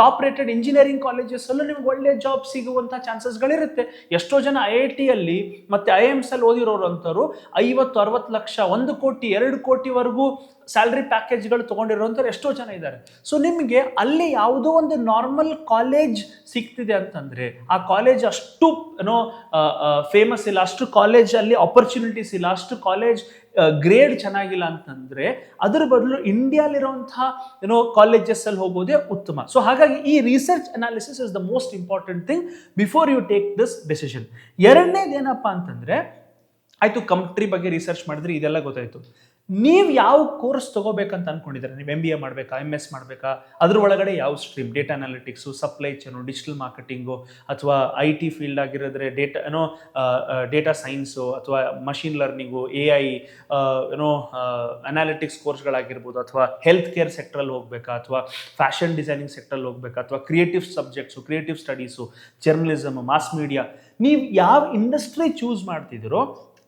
ಟಾಪ್ ರೇಟೆಡ್ ಇಂಜಿನಿಯರಿಂಗ್ ಕಾಲೇಜಸ್ಸಲ್ಲೂ ನಿಮ್ಗೆ ಒಳ್ಳೆ ಜಾಬ್ ಸಿಗುವಂಥ ಚಾನ್ಸಸ್ಗಳಿರುತ್ತೆ. ಎಷ್ಟೋ ಜನ ಐ ಐ ಟಿಯಲ್ಲಿ ಮತ್ತು ಐ ಎಮ್ಸ್ ಅಲ್ಲಿ ಓದಿರೋರು ಅಂಥವ್ರು ಐವತ್ತು, ಅರವತ್ತು ಲಕ್ಷ, ಒಂದು ಕೋಟಿ, ಎರಡು ಕೋಟಿವರೆಗೂ ಸ್ಯಾಲ್ರಿ ಪ್ಯಾಕೇಜ್ಗಳು ತೊಗೊಂಡಿರೋಂಥವ್ರು ಎಷ್ಟೋ ಜನ ಇದ್ದಾರೆ. ಸೊ ನಿಮಗೆ ಅಲ್ಲಿ ಯಾವುದೋ ಒಂದು ನಾರ್ಮಲ್ ಕಾಲೇಜ್ ಸಿಗ್ತಿದೆ ಅಂತಂದರೆ, ಆ ಕಾಲೇಜ್ ಅಷ್ಟು ಏನೋ ಫೇಮಸ್ ಇಲ್ಲ, ಅಷ್ಟು ಕಾಲೇಜಲ್ಲಿ ಆಪರ್ಚುನಿಟೀಸ್ ಇಲ್ಲ, ಅಷ್ಟು ಕಾಲೇಜ್ ಗ್ರೇಡ್ ಚೆನ್ನಾಗಿಲ್ಲ ಅಂತಂದರೆ, ಅದರ ಬದಲು ಇಂಡಿಯಾಲಿರುವಂತಹ ಏನೋ ಕಾಲೇಜಸ್ಸಲ್ಲಿ ಹೋಗೋದೇ ಉತ್ತಮ. ಸೊ ಹಾಗಾಗಿ ಈ research analysis is the most important thing before you take this decision ಎರಡನೇದೇನಪ್ಪ ಅಂತಂದರೆ, ಆಯಿತು ಕಂಟ್ರಿ ಬಗ್ಗೆ ರಿಸರ್ಚ್ ಮಾಡಿದ್ರೆ ಇದೆಲ್ಲ ಗೊತ್ತಾಯ್ತು. ನೀವು ಯಾವ ಕೋರ್ಸ್ ತಗೋಬೇಕಂತ ಅನ್ಕೊಂಡಿದ್ದೀರಾ? ನೀವು ಎಂ ಬಿ ಎ ಮಾಡಬೇಕಾ ಎಂ ಎಸ್ ಮಾಡಬೇಕಾ? ಅದ್ರ ಒಳಗಡೆ ಯಾವ stream? Data analytics supply chain digital marketing ಅಥವಾ ಐ ಟಿ ಫೀಲ್ಡ್ ಆಗಿರೋದ್ರೆ ಡೇಟಾ ಏನೋ ಡೇಟಾ ಸೈನ್ಸು ಅಥವಾ ಮಷಿನ್ ಲರ್ನಿಂಗು ಎ ಐ ಏನೋ ಅನಾಲಿಟಿಕ್ಸ್ ಕೋರ್ಸ್ಗಳಾಗಿರ್ಬೋದು ಅಥವಾ ಹೆಲ್ತ್ ಕೇರ್ ಸೆಕ್ಟ್ರಲ್ಲಿ ಹೋಗ್ಬೇಕಾ, ಅಥವಾ ಫ್ಯಾಷನ್ ಡಿಸೈನಿಂಗ್ ಸೆಕ್ಟ್ರಲ್ಲಿ ಹೋಗ್ಬೇಕಾ, ಅಥವಾ creative subjects creative studies journalism mass media ನೀವು ಯಾವ ಇಂಡಸ್ಟ್ರಿ ಚೂಸ್ ಮಾಡ್ತಿದ್ದೀರೋ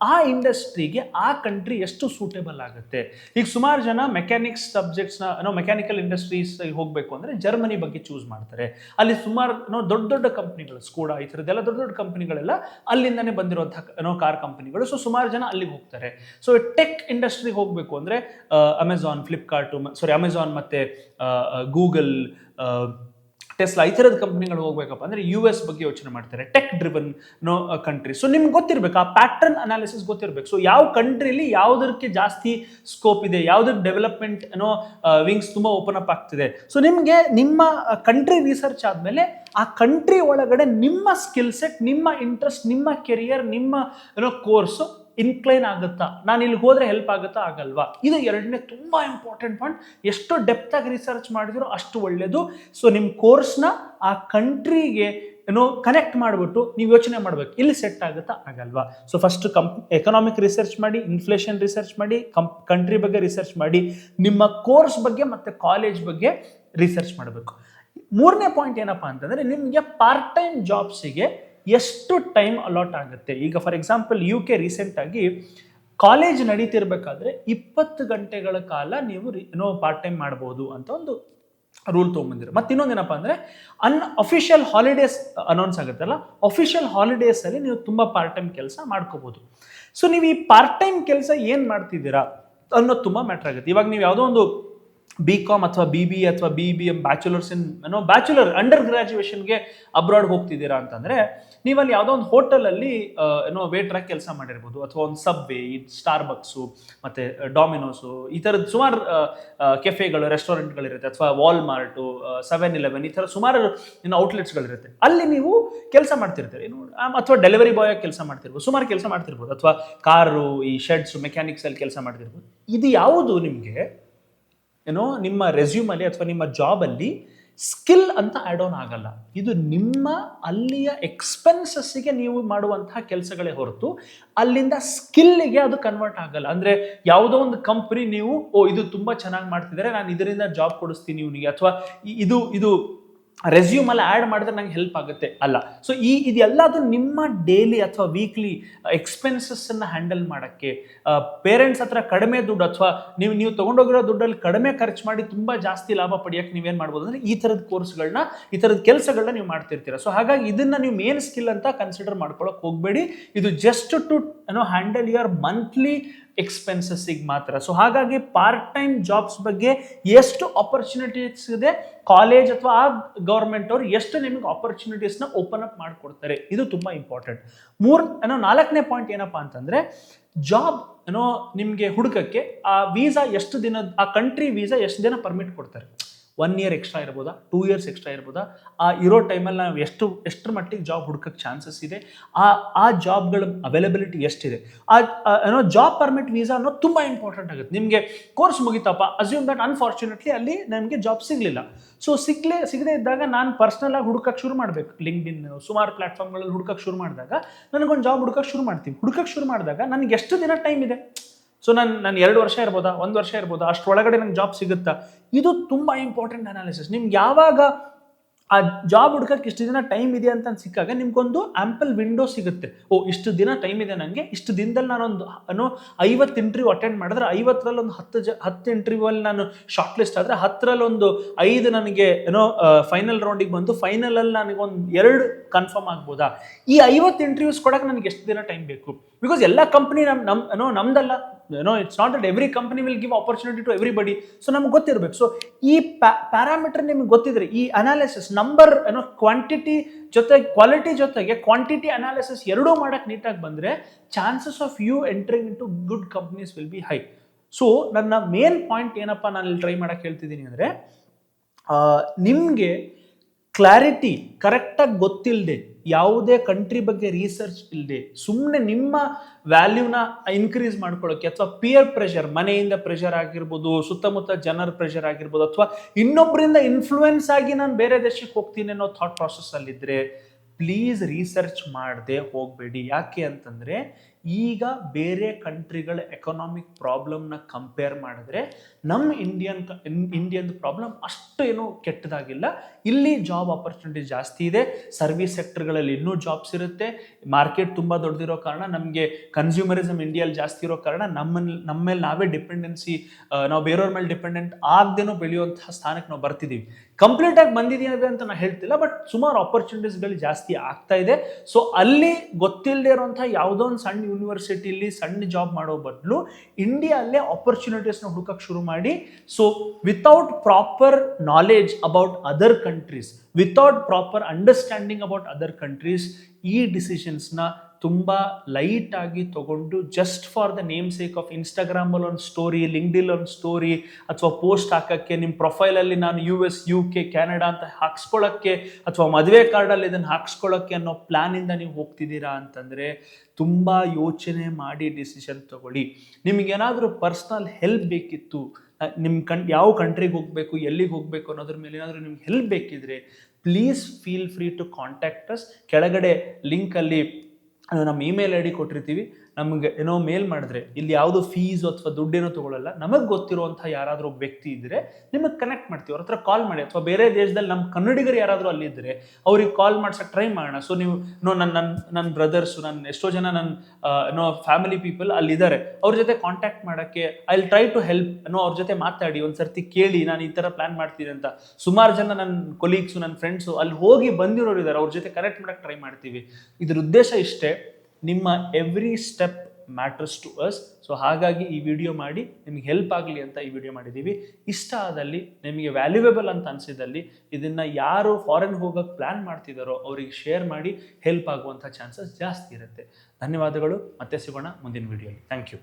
ಆ ಇಂಡಸ್ಟ್ರಿಗೆ ಆ ಕಂಟ್ರಿ ಎಷ್ಟು ಸೂಟೇಬಲ್ ಆಗುತ್ತೆ? ಈಗ ಸುಮಾರು ಜನ ಮೆಕ್ಯಾನಿಕ್ಸ್ ಸಬ್ಜೆಕ್ಟ್ಸ್ನ ಏನೋ ಮೆಕ್ಯಾನಿಕಲ್ ಇಂಡಸ್ಟ್ರೀಸ್ ಹೋಗಬೇಕು ಅಂದರೆ ಜರ್ಮನಿ ಬಗ್ಗೆ ಚೂಸ್ ಮಾಡ್ತಾರೆ. ಅಲ್ಲಿ ಸುಮಾರು ಏನೋ ದೊಡ್ಡ ದೊಡ್ಡ ಕಂಪ್ನಿಗಳು ಸ್ಕೂಡ ಈ ಥರದ್ದೆಲ್ಲ ದೊಡ್ಡ ದೊಡ್ಡ ಕಂಪ್ನಿಗಳೆಲ್ಲ ಅಲ್ಲಿಂದನೇ ಬಂದಿರುವಂಥ ಏನೋ ಕಾರ್ ಕಂಪ್ನಿಗಳು ಸೊ ಸುಮಾರು ಜನ ಅಲ್ಲಿಗೆ ಹೋಗ್ತಾರೆ. ಸೊ ಟೆಕ್ ಇಂಡಸ್ಟ್ರಿಗೆ ಹೋಗಬೇಕು ಅಂದರೆ ಅಮೆಝಾನ್ ಫ್ಲಿಪ್ಕಾರ್ಟು ಸಾರಿ ಅಮೆಝಾನ್ ಮತ್ತು ಗೂಗಲ್ ಟೆಸ್ಲಾ ಈ ಥರದ ಕಂಪ್ನಿಗಳು ಹೋಗ್ಬೇಕಪ್ಪ ಅಂದರೆ ಯು ಎಸ್ ಬಗ್ಗೆ ಯೋಚನೆ ಮಾಡ್ತಾರೆ tech driven no country so ನಿಮ್ಗೆ ಗೊತ್ತಿರಬೇಕು, ಆ ಪ್ಯಾಟರ್ನ್ ಅನಾಲಿಸಿಸ್ ಗೊತ್ತಿರಬೇಕು. ಸೊ ಯಾವ ಕಂಟ್ರಿಲಿ ಯಾವುದಕ್ಕೆ ಜಾಸ್ತಿ ಸ್ಕೋಪ್ ಇದೆ ಯಾವುದಕ್ಕೆ ಡೆವಲಪ್ಮೆಂಟ್ ಏನೋ ವಿಂಗ್ಸ್ ತುಂಬ ಓಪನ್ ಅಪ್ ಆಗ್ತಿದೆ. ಸೊ ನಿಮಗೆ ನಿಮ್ಮ ಕಂಟ್ರಿ ರಿಸರ್ಚ್ ಆದಮೇಲೆ ಆ ಕಂಟ್ರಿ ಒಳಗಡೆ ನಿಮ್ಮ ಸ್ಕಿಲ್ ಸೆಟ್ ನಿಮ್ಮ ಇಂಟ್ರೆಸ್ಟ್ ನಿಮ್ಮ ಕೆರಿಯರ್ ನಿಮ್ಮ ಏನೋ ಕೋರ್ಸು ಇನ್ಕ್ಲೈನ್ ಆಗುತ್ತಾ? ನಾನು ಇಲ್ಲಿಗೆ ಹೋದ್ರೆ ಹೆಲ್ಪ್ ಆಗುತ್ತಾ? ಆಗಲ್ವಾ? ಇದು ಎರಡನೇ ತುಂಬ ಇಂಪಾರ್ಟೆಂಟ್ ಪಾಯಿಂಟ್ ಎಷ್ಟು ಡೆಪ್ತಾಗಿ ರಿಸರ್ಚ್ ಮಾಡಿದಿರೋ ಅಷ್ಟು ಒಳ್ಳೆಯದು ಸೊ ನಿಮ್ಮ ಕೋರ್ಸ್ನ ಆ ಕಂಟ್ರಿಗೆ ಏನೋ ಕನೆಕ್ಟ್ ಮಾಡಿಬಿಟ್ಟು ನೀವು ಯೋಚನೆ ಮಾಡಬೇಕು. ಇಲ್ಲಿ ಸೆಟ್ ಆಗುತ್ತಾ? ಆಗಲ್ವಾ? So first comp economic research ಮಾಡಿ ಇನ್ಫ್ಲೇಷನ್ ರಿಸರ್ಚ್ ಮಾಡಿ ಕಂಪ್ ಕಂಟ್ರಿ ಬಗ್ಗೆ ರಿಸರ್ಚ್ ಮಾಡಿ, ನಿಮ್ಮ ಕೋರ್ಸ್ ಬಗ್ಗೆ ಮತ್ತು ಕಾಲೇಜ್ ಬಗ್ಗೆ ರಿಸರ್ಚ್ ಮಾಡಬೇಕು. ಮೂರನೇ ಪಾಯಿಂಟ್ ಏನಪ್ಪ ಅಂತಂದರೆ ನಿಮಗೆ ಪಾರ್ಟ್ ಟೈಮ್ ಜಾಬ್ಸಿಗೆ ಎಷ್ಟು ಟೈಮ್ ಅಲಾಟ್ ಆಗುತ್ತೆ? ಈಗ ಫಾರ್ ಎಕ್ಸಾಂಪಲ್ ಯು ಕೆ ರೀಸೆಂಟಾಗಿ ಕಾಲೇಜ್ ನಡೀತಿರ್ಬೇಕಾದ್ರೆ ಇಪ್ಪತ್ತು ಗಂಟೆಗಳ ಕಾಲ ನೀವು ಏನೋ ಪಾರ್ಟ್ ಟೈಮ್ ಮಾಡ್ಬೋದು ಅಂತ ಒಂದು ರೂಲ್ ತೊಗೊಂಬಂದಿರು ಮತ್ತು ಇನ್ನೊಂದೇನಪ್ಪ ಅಂದರೆ ಅನ್ ಅಫಿಷಿಯಲ್ ಹಾಲಿಡೇಸ್ ಅನೌನ್ಸ್ ಆಗುತ್ತಲ್ಲ ಅಫಿಷಿಯಲ್ ಹಾಲಿಡೇಸಲ್ಲಿ ನೀವು ತುಂಬ ಪಾರ್ಟ್ ಟೈಮ್ ಕೆಲಸ ಮಾಡ್ಕೋಬೋದು. ಸೊ ನೀವು ಈ ಪಾರ್ಟ್ ಟೈಮ್ ಕೆಲಸ ಏನು ಮಾಡ್ತಿದ್ದೀರಾ ಅನ್ನೋದು ತುಂಬ ಮ್ಯಾಟ್ರ್ ಆಗುತ್ತೆ. ಇವಾಗ ನೀವು ಯಾವುದೋ ಒಂದು ಬಿ ಕಾಮ್ ಅಥವಾ ಬಿ ಬಿ ಅಥವಾ B B M bachelors in ಏನೋ ಬ್ಯಾಚುಲರ್ ಅಂಡರ್ ಗ್ರ್ಯಾಜುಯೇಷನ್ಗೆ ಅಬ್ರಾಡ್ ಹೋಗ್ತಿದ್ದೀರಾ ಅಂತಂದರೆ, ನೀವಲ್ಲಿ ಯಾವುದೋ ಒಂದು ಹೋಟೆಲಲ್ಲಿ ಏನೋ ವೇಟ್ರಾಗಿ ಕೆಲಸ ಮಾಡಿರ್ಬೋದು. ಅಥವಾ ಒಂದು ಸಬ್ವೇ ಈ ಸ್ಟಾರ್ ಬಕ್ಸು ಮತ್ತು ಡಾಮಿನೋಸು ಈ ಥರದ ಸುಮಾರು ಕೆಫೆಗಳು ರೆಸ್ಟೋರೆಂಟ್ಗಳಿರುತ್ತೆ ಅಥವಾ ವಾಲ್ಮಾರ್ಟು ಸೆವೆನ್ ಇಲೆವೆನ್ ಈ ಥರ ಸುಮಾರು, ಇನ್ನು ಔಟ್ಲೆಟ್ಸ್ಗಳಿರುತ್ತೆ ಅಲ್ಲಿ ನೀವು ಕೆಲಸ ಮಾಡ್ತಿರ್ತೀರಿ. ಏನು ಅಥವಾ ಡೆಲಿವರಿ ಬಾಯ್ ಕೆಲಸ ಮಾಡ್ತಿರ್ಬೋದು. ಸುಮಾರು ಕೆಲಸ ಮಾಡ್ತಿರ್ಬೋದು. ಅಥವಾ ಕಾರು, ಈ ಶೆಡ್ಸು ಮೆಕ್ಯಾನಿಕ್ಸಲ್ಲಿ ಕೆಲಸ ಮಾಡ್ತಿರ್ಬೋದು. ಇದು ಯಾವುದು ನಿಮಗೆ? ಏನೋ ನಿಮ್ಮ ರೆಸ್ಯೂಮಲ್ಲಿ ಅಥವಾ ನಿಮ್ಮ ಜಾಬಲ್ಲಿ ಸ್ಕಿಲ್ ಅಂತ ಆ್ಯಡ್ ಆನ್ ಆಗಲ್ಲ. ಇದು ನಿಮ್ಮ ಅಲ್ಲಿಯ ಎಕ್ಸ್ಪೆನ್ಸಸ್ಸಿಗೆ ನೀವು ಮಾಡುವಂತಹ ಕೆಲಸಗಳೇ ಹೊರತು ಅಲ್ಲಿಂದ ಸ್ಕಿಲ್ಲಿಗೆ ಅದು ಕನ್ವರ್ಟ್ ಆಗಲ್ಲ. ಅಂದರೆ ಯಾವುದೋ ಒಂದು ಕಂಪ್ನಿ ನೀವು, ಓ, ಇದು ತುಂಬ ಚೆನ್ನಾಗಿ ಮಾಡ್ತಿದ್ದಾರೆ ನಾನು ಇದರಿಂದ ಜಾಬ್ ಕೊಡಿಸ್ತೀನಿ ಇವನಿಗೆ. ಅಥವಾ ಇದು ಇದು ರೆಸ್ಯೂಮಲ್ಲಿ ಆ್ಯಡ್ ಮಾಡಿದ್ರೆ ನಂಗೆ ಹೆಲ್ಪ್ ಆಗುತ್ತೆ. ಅಲ್ಲ. ಸೊ ಈ ಇದೆಲ್ಲದು ನಿಮ್ಮ ಡೈಲಿ ಅಥವಾ ವೀಕ್ಲಿ ಎಕ್ಸ್ಪೆನ್ಸಸ್ಸನ್ನು ಹ್ಯಾಂಡಲ್ ಮಾಡೋಕ್ಕೆ ಪೇರೆಂಟ್ಸ್ ಹತ್ರ ಕಡಿಮೆ ದುಡ್ಡು ಅಥವಾ ನೀವು ನೀವು ತೊಗೊಂಡೋಗಿರೋ ದುಡ್ಡಲ್ಲಿ ಕಡಿಮೆ ಖರ್ಚು ಮಾಡಿ ತುಂಬ ಜಾಸ್ತಿ ಲಾಭ ಪಡೆಯೋಕ್ಕೆ ನೀವೇನು ಮಾಡ್ಬೋದು ಅಂದರೆ ಈ ಥರದ ಕೋರ್ಸ್ಗಳನ್ನ ಈ ಥರದ ಕೆಲಸಗಳನ್ನ ನೀವು ಮಾಡ್ತಿರ್ತೀರ. ಸೊ ಹಾಗಾಗಿ ಇದನ್ನು ನೀವು ಮೇನ್ ಸ್ಕಿಲ್ ಅಂತ ಕನ್ಸಿಡರ್ ಮಾಡ್ಕೊಳ್ಳೋಕೆ ಹೋಗಬೇಡಿ. ಇದು ಜಸ್ಟ್ ಟು ಏನೋ ಹ್ಯಾಂಡಲ್ ಯುವರ್ ಮಂತ್ಲಿ ಎಕ್ಸ್ಪೆನ್ಸಸ್ಸಿಗೆ ಮಾತ್ರ. ಸೊ ಹಾಗಾಗಿ ಪಾರ್ಟ್ ಟೈಮ್ ಜಾಬ್ಸ್ ಬಗ್ಗೆ ಎಷ್ಟು ಆಪರ್ಚುನಿಟೀಸ್ ಇದೆ? ಕಾಲೇಜ್ ಅಥವಾ ಆ ಗೌರ್ಮೆಂಟ್ ಅವರು ಎಷ್ಟು ನಿಮಗೆ ಆಪರ್ಚುನಿಟೀಸ್ನ ಓಪನ್ ಅಪ್ ಮಾಡಿಕೊಡ್ತಾರೆ? ಇದು ತುಂಬ ಇಂಪಾರ್ಟೆಂಟ್ ಮೂರ್, ಏನೋ ನಾಲ್ಕನೇ ಪಾಯಿಂಟ್ ಏನಪ್ಪ ಅಂತಂದರೆ ಜಾಬ್ ಏನೋ ನಿಮಗೆ ಹುಡುಕಕ್ಕೆ ಆ ವೀಸಾ ಎಷ್ಟು ದಿನ ಆ ಕಂಟ್ರಿ ವೀಸಾ ಎಷ್ಟು ದಿನ ಪರ್ಮಿಟ್ ಕೊಡ್ತಾರೆ? ಒನ್ ಇಯರ್ ಎಕ್ಸ್ಟ್ರಾ ಇರ್ಬೋದಾ? ಟೂ ಇಯರ್ಸ್ ಎಕ್ಸ್ಟ್ರಾ ಇರ್ಬೋದಾ? ಆ ಇರೋ ಟೈಮಲ್ಲಿ ನಾವು ಎಷ್ಟು, ಎಷ್ಟರ ಮಟ್ಟಿಗೆ ಜಾಬ್ ಹುಡ್ಕಕ್ಕೆ ಚಾನ್ಸಸ್ ಇದೆ? ಆ ಆ ಜಾಬ್ಗಳ ಅವೈಲಬಿಲಿಟಿ ಎಷ್ಟಿದೆ? ಆ ಏನೋ ಜಾಬ್ ಪರ್ಮಿಟ್ ವೀಸಾ ಅನ್ನೋದು ತುಂಬ ಇಂಪಾರ್ಟೆಂಟ್ ಆಗುತ್ತೆ. ನಿಮಗೆ ಕೋರ್ಸ್ ಮುಗಿತಪ್ಪ ಅಸ್ಯೂಮ್ ದಟ್ ಅನ್ಫಾರ್ಚುನೇಟ್ಲಿ ಅಲ್ಲಿ ನನಗೆ ಜಾಬ್ ಸಿಗಲಿಲ್ಲ. ಸೊ ಸಿಗ್ಲೇ, ಸಿಗದೇ ಇದ್ದಾಗ ನಾನು ಪರ್ಸ್ನಲ್ ಆಗಿ ಹುಡುಕಕ್ಕೆ ಶುರು ಮಾಡಬೇಕು. ಲಿಂಕ್ ಇನ್ ಸುಮಾರು ಪ್ಲಾಟ್ಫಾರ್ಮ್ಗಳಲ್ಲಿ ಹುಡುಕಕ್ಕೆ ಶುರು ಮಾಡಿದಾಗ, ನನಗೊಂದು ಜಾಬ್ ಹುಡುಕಕ್ಕೆ ಶುರು ಮಾಡ್ತೀನಿ. ಹುಡುಕಕ್ಕೆ ಶುರು ಮಾಡಿದಾಗ ನನಗೆ ಎಷ್ಟು ದಿನ ಟೈಮ್ ಇದೆ? ಸೊ ನಾನು ನಾನು ಎರಡು ವರ್ಷ ಇರ್ಬೋದಾ? ಒಂದು ವರ್ಷ ಇರ್ಬೋದಾ? ಅಷ್ಟರೊಳಗಡೆ ನಂಗೆ ಜಾಬ್ ಸಿಗುತ್ತಾ? ಇದು ತುಂಬ ಇಂಪಾರ್ಟೆಂಟ್ ಅನಾಲಿಸಿಸ್ ನಿಮ್ಗೆ ಯಾವಾಗ ಆ ಜಾಬ್ ಹುಡ್ಕಕ್ಕೆ ಇಷ್ಟು ದಿನ ಟೈಮ್ ಇದೆ ಅಂತ ಸಿಕ್ಕಾಗ ನಿಮ್ಗೊಂದು ಆ್ಯಂಪಲ್ ವಿಂಡೋ ಸಿಗುತ್ತೆ. ಓ, ಇಷ್ಟು ದಿನ ಟೈಮ್ ಇದೆ ನನಗೆ ಇಷ್ಟು ದಿನದಲ್ಲಿ ನಾನೊಂದು, ಏನೋ ಐವತ್ತು ಇಂಟರ್ವ್ಯೂ ಅಟೆಂಡ್ ಮಾಡಿದ್ರೆ ಐವತ್ತರಲ್ಲಿ ಒಂದು ಹತ್ತು ಜ, ಹತ್ತು ಇಂಟರ್ವ್ಯೂವಲ್ಲಿ ನಾನು ಶಾರ್ಟ್ ಲಿಸ್ಟ್ ಆದರೆ ಹತ್ತರಲ್ಲಿ ಒಂದು ಐದು ನನಗೆ, ಏನೋ ಫೈನಲ್ ರೌಂಡಿಗೆ ಬಂದು ಫೈನಲಲ್ಲಿ ನನಗೊಂದು ಎರಡು ಕನ್ಫರ್ಮ್ ಆಗ್ಬೋದಾ? ಈ ಐವತ್ತು ಇಂಟರ್ವ್ಯೂಸ್ ಕೊಡೋಕೆ ನನಗೆ ಎಷ್ಟು ದಿನ ಟೈಮ್ ಬೇಕು? ಬಿಕಾಸ್ ಎಲ್ಲ ಕಂಪ್ನಿ ನಮ್ಮ ನಮ್ಮ ಏನೋ ನಮ್ದಲ್ಲ. ಏನೋ it's not that every company will give opportunity to everybody so ನಮ್ಗೆ ಗೊತ್ತಿರಬೇಕು. ಸೊ ಈ ಪ್ಯಾರಾಮೀಟರ್ ನಿಮ್ಗೆ ಗೊತ್ತಿದ್ರೆ, ಈ ಅನಾಲಿಸಿಸ್ ನಂಬರ್ ಏನೋ ಕ್ವಾಂಟಿಟಿ ಜೊತೆ ಕ್ವಾಲಿಟಿ ಜೊತೆಗೆ ಕ್ವಾಂಟಿಟಿ ಅನಾಲಿಸಿಸ್ ಎರಡೂ ಮಾಡಕ್ಕೆ ನೀಟಾಗಿ ಬಂದರೆ chances of you entering into good companies will be high so ನನ್ನ ಮೇನ್ ಪಾಯಿಂಟ್ ಏನಪ್ಪ ನಾನು ಇಲ್ಲಿ ಟ್ರೈ ಮಾಡಕ್ಕೆ ಹೇಳ್ತಿದ್ದೀನಿ ಅಂದರೆ ನಿಮಗೆ ಕ್ಲಾರಿಟಿ ಕರೆಕ್ಟಾಗಿ ಗೊತ್ತಿಲ್ಲದೆ ಯಾವುದೇ ಕಂಟ್ರಿ ಬಗ್ಗೆ ರಿಸರ್ಚ್ ಇಲ್ಲದೆ ಸುಮ್ಮನೆ ನಿಮ್ಮ ವ್ಯಾಲ್ಯೂನ ಇನ್ಕ್ರೀಸ್ ಮಾಡ್ಕೊಳ್ಳೋಕ್ಕೆ ಅಥವಾ ಪಿಯರ್ ಪ್ರೆಷರ್ ಮನೆಯಿಂದ ಪ್ರೆಷರ್ ಆಗಿರ್ಬೋದು, ಸುತ್ತಮುತ್ತ ಜನರ ಪ್ರೆಷರ್ ಆಗಿರ್ಬೋದು ಅಥವಾ ಇನ್ನೊಬ್ಬರಿಂದ ಇನ್ಫ್ಲೂಯೆನ್ಸ್ ಆಗಿ ನಾನು ಬೇರೆ ದೇಶಕ್ಕೆ ಹೋಗ್ತೀನಿ ಅನ್ನೋ ಥಾಟ್ ಪ್ರಾಸೆಸ್ಸಲ್ಲಿದ್ದರೆ ಪ್ಲೀಸ್ ರಿಸರ್ಚ್ ಮಾಡದೆ ಹೋಗಬೇಡಿ. ಯಾಕೆ ಅಂತಂದರೆ ಈಗ ಬೇರೆ ಕಂಟ್ರಿಗಳ ಎಕನಾಮಿಕ್ ಪ್ರಾಬ್ಲಮ್ನ ಕಂಪೇರ್ ಮಾಡಿದ್ರೆ ನಮ್ಮ ಇಂಡಿಯನ್ ಇಂಡಿಯನ್ ಪ್ರಾಬ್ಲಮ್ ಅಷ್ಟು ಏನೂ ಕೆಟ್ಟದಾಗಿಲ್ಲ. ಇಲ್ಲಿ ಜಾಬ್ ಆಪರ್ಚುನಿಟಿ ಜಾಸ್ತಿ ಇದೆ. ಸರ್ವಿಸ್ ಸೆಕ್ಟರ್ಗಳಲ್ಲಿ ಇನ್ನೂ ಜಾಬ್ಸ್ ಇರುತ್ತೆ. ಮಾರ್ಕೆಟ್ ತುಂಬ ದೊಡ್ಡದಿರೋ ಕಾರಣ ನಮಗೆ ಕನ್ಸ್ಯೂಮರಿಸಮ್ ಇಂಡಿಯಲ್ಲಿ ಜಾಸ್ತಿ ಇರೋ ಕಾರಣ ನಮ್ಮಲ್ಲಿ ನಮ್ಮ ಮೇಲೆ ನಾವೇ ಡಿಪೆಂಡೆನ್ಸಿ ನಾವು ಬೇರೆಯವ್ರ ಮೇಲೆ ಡಿಪೆಂಡೆಂಟ್ ಆಗದೇನೋ ಬೆಳೆಯುವಂತಹ ಸ್ಥಾನಕ್ಕೆ ನಾವು ಬರ್ತಿದ್ದೀವಿ ಕಂಪ್ಲೀಟಾಗಿ ಬಂದಿದೀಯ ಅಂತ ನಾನು ಹೇಳ್ತಿಲ್ಲ ಬಟ್ ಸುಮಾರು ಆಪರ್ಚುನಿಟೀಸ್ಗಳು ಜಾಸ್ತಿ ಆಗ್ತಾ ಇದೆ. ಸೊ ಅಲ್ಲಿ ಗೊತ್ತಿಲ್ಲದೆ ಇರೋಂಥ ಯಾವುದೋ ಒಂದು ಸಣ್ಣ ಯೂನಿವರ್ಸಿಟಿಲಿ ಸಣ್ಣ ಜಾಬ್ ಮಾಡೋ ಬದಲು ಇಂಡಿಯಲ್ಲೇ ಆಪರ್ಚುನಿಟೀಸ್ನ ಹುಡುಕಕ್ಕೆ ಶುರು ಮಾಡಿ. So without proper knowledge about other countries without proper understanding about other countries ಈ ಡಿಸಿಷನ್ಸ್ನ ತುಂಬ ಲೈಟಾಗಿ ತಗೊಂಡು just for the name sake of ಇನ್ಸ್ಟಾಗ್ರಾಮಲ್ಲಿ ಒಂದು ಸ್ಟೋರಿ ಲಿಂಕ್ಡಿಲ್ ಒಂದು ಸ್ಟೋರಿ ಅಥವಾ ಪೋಸ್ಟ್ ಹಾಕೋಕ್ಕೆ ನಿಮ್ಮ ಪ್ರೊಫೈಲಲ್ಲಿ ನಾನು U S U K Canada ಅಂತ ಹಾಕ್ಸ್ಕೊಳ್ಳೋಕ್ಕೆ ಅಥವಾ ಮದುವೆ ಕಾರ್ಡಲ್ಲಿ ಇದನ್ನು ಹಾಕ್ಸ್ಕೊಳ್ಳೋಕ್ಕೆ ಅನ್ನೋ ಪ್ಲ್ಯಾನಿಂದ ನೀವು ಹೋಗ್ತಿದ್ದೀರಾ ಅಂತಂದರೆ ತುಂಬ ಯೋಚನೆ ಮಾಡಿ ಡಿಸಿಷನ್ ತಗೊಳ್ಳಿ. ನಿಮಗೇನಾದರೂ ಪರ್ಸ್ನಲ್ ಹೆಲ್ಪ್ ಬೇಕಿತ್ತು ನಿಮ್ಮ ಕಣ್ ಯಾವ ಕಂಟ್ರಿಗೆ ಹೋಗಬೇಕು, ಎಲ್ಲಿಗೆ ಹೋಗಬೇಕು ಅನ್ನೋದ್ರ ಮೇಲೆ ಏನಾದರೂ ನಿಮ್ಗೆ ಹೆಲ್ಪ್ ಬೇಕಿದ್ರೆ please feel free to contact us ಕೆಳಗಡೆ ಲಿಂಕಲ್ಲಿ ನಮ್ಮ ಇಮೇಲ್ ಐ ಡಿ ಕೊಟ್ಟಿರ್ತೀವಿ. ನಮಗೆ ಏನೋ ಮೇಲ್ ಮಾಡಿದ್ರೆ, ಇಲ್ಲಿ ಯಾವುದು ಫೀಸ್ ಅಥವಾ ದುಡ್ಡೇನೋ ತಗೊಳ್ಳಲ್ಲ ನಮಗೆ ಗೊತ್ತಿರುವಂಥ ಯಾರಾದರೂ ವ್ಯಕ್ತಿ ಇದ್ದರೆ ನಿಮಗೆ ಕನೆಕ್ಟ್ ಮಾಡ್ತೀವಿ. ಅವ್ರ ಹತ್ರ ಕಾಲ್ ಮಾಡಿ. ಅಥವಾ ಬೇರೆ ದೇಶದಲ್ಲಿ ನಮ್ಮ ಕನ್ನಡಿಗರು ಯಾರಾದರೂ ಅಲ್ಲಿದ್ದರೆ ಅವ್ರಿಗೆ ಕಾಲ್ ಮಾಡ್ಸಕ್ಕೆ ಟ್ರೈ ಮಾಡೋಣ. ಸೊ ನೀವು, ನೋ ನನ್ನ ನನ್ನ ನನ್ನ ಬ್ರದರ್ಸು ನನ್ನ ಎಷ್ಟೋ ಜನ ನನ್ನ ನೋ ಫ್ಯಾಮಿಲಿ ಪೀಪಲ್ ಅಲ್ಲಿದ್ದಾರೆ ಅವ್ರ ಜೊತೆ ಕಾಂಟ್ಯಾಕ್ಟ್ ಮಾಡೋಕ್ಕೆ I will try to help no ಅವ್ರ ಜೊತೆ ಮಾತಾಡಿ ಒಂದು ಸರ್ತಿ ಕೇಳಿ, ನಾನು ಈ ಥರ ಪ್ಲ್ಯಾನ್ ಮಾಡ್ತೀನಿ ಅಂತ. ಸುಮಾರು ಜನ ನನ್ನ ಕೊಲೀಗ್ಸು ನನ್ನ ಫ್ರೆಂಡ್ಸು ಅಲ್ಲಿ ಹೋಗಿ ಬಂದಿರೋರು ಇದ್ದಾರೆ ಅವ್ರ ಜೊತೆ ಕನೆಕ್ಟ್ ಮಾಡೋಕ್ಕೆ ಟ್ರೈ ಮಾಡ್ತೀವಿ. ಇದ್ರ ಉದ್ದೇಶ ಇಷ್ಟೇ ನಿಮ್ಮ every step matters to us so ಹಾಗಾಗಿ ಈ ವಿಡಿಯೋ ಮಾಡಿ ನಿಮಗೆ ಹೆಲ್ಪ್ ಆಗಲಿ ಅಂತ ಈ ವಿಡಿಯೋ ಮಾಡಿದ್ದೀವಿ ಇಷ್ಟ ಆದಲ್ಲಿ, ನಿಮಗೆ ವ್ಯಾಲ್ಯೂಯೇಬಲ್ ಅಂತ ಅನಿಸಿದಲ್ಲಿ, ಇದನ್ನು ಯಾರು ಫಾರಿನ್ ಹೋಗೋಕ್ಕೆ ಪ್ಲ್ಯಾನ್ ಮಾಡ್ತಿದ್ದಾರೋ ಅವರಿಗೆ ಶೇರ್ ಮಾಡಿ ಹೆಲ್ಪ್ ಆಗುವಂಥ ಚಾನ್ಸಸ್ ಜಾಸ್ತಿ ಇರುತ್ತೆ. ಧನ್ಯವಾದಗಳು. ಮತ್ತೆ ಸಿಗೋಣ ಮುಂದಿನ ವಿಡಿಯೋಲಿ ಥ್ಯಾಂಕ್ ಯು